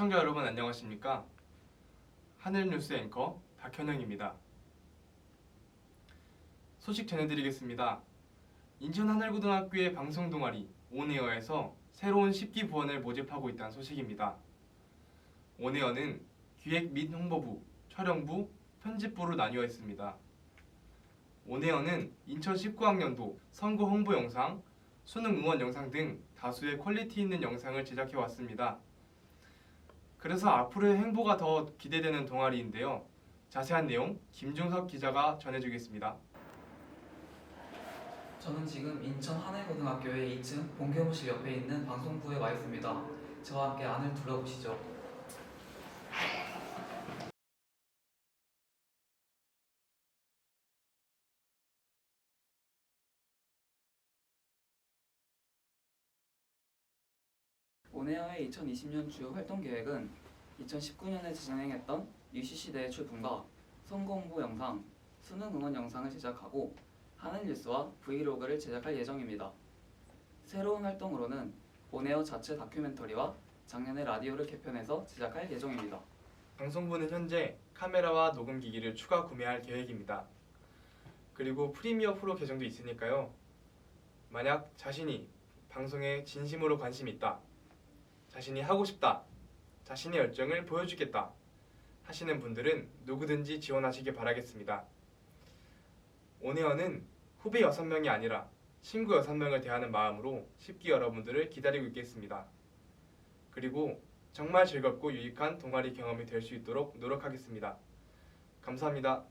시청자 여러분 안녕하십니까? 하늘뉴스 앵커 박현영입니다. 소식 전해드리겠습니다. 인천 하늘고등학교의 방송 동아리 온에어에서 새로운 10기 부원을 모집하고 있다는 소식입니다. 온에어는 기획 및 홍보부, 촬영부, 편집부로 나뉘어 있습니다. 온에어는 인천 19학년도 선거 홍보 영상, 수능 응원 영상 등 다수의 퀄리티 있는 영상을 제작해 왔습니다. 그래서 앞으로의 행보가 더 기대되는 동아리인데요. 자세한 내용 김종석 기자가 전해주겠습니다. 저는 지금 인천 하늘고등학교의 2층 본교무실 옆에 있는 방송부에 와 있습니다. 저와 함께 안을 둘러보시죠. 온에어의 2020년 주요 활동 계획은 2019년에 진행했던 UCC 대회 출품과 홍보 영상, 수능 응원 영상을 제작하고 하늘뉴스와 브이로그를 제작할 예정입니다. 새로운 활동으로는 온에어 자체 다큐멘터리와 작년에 라디오를 개편해서 제작할 예정입니다. 방송부는 현재 카메라와 녹음 기기를 추가 구매할 계획입니다. 그리고 프리미어 프로 계정도 있으니까요. 만약 자신이 방송에 진심으로 관심이 있다, 자신이 하고 싶다, 자신의 열정을 보여주겠다 하시는 분들은 누구든지 지원하시길 바라겠습니다. 온에어는 후배 6명이 아니라 친구 6명을 대하는 마음으로 10기 여러분들을 기다리고 있겠습니다. 그리고 정말 즐겁고 유익한 동아리 경험이 될 수 있도록 노력하겠습니다. 감사합니다.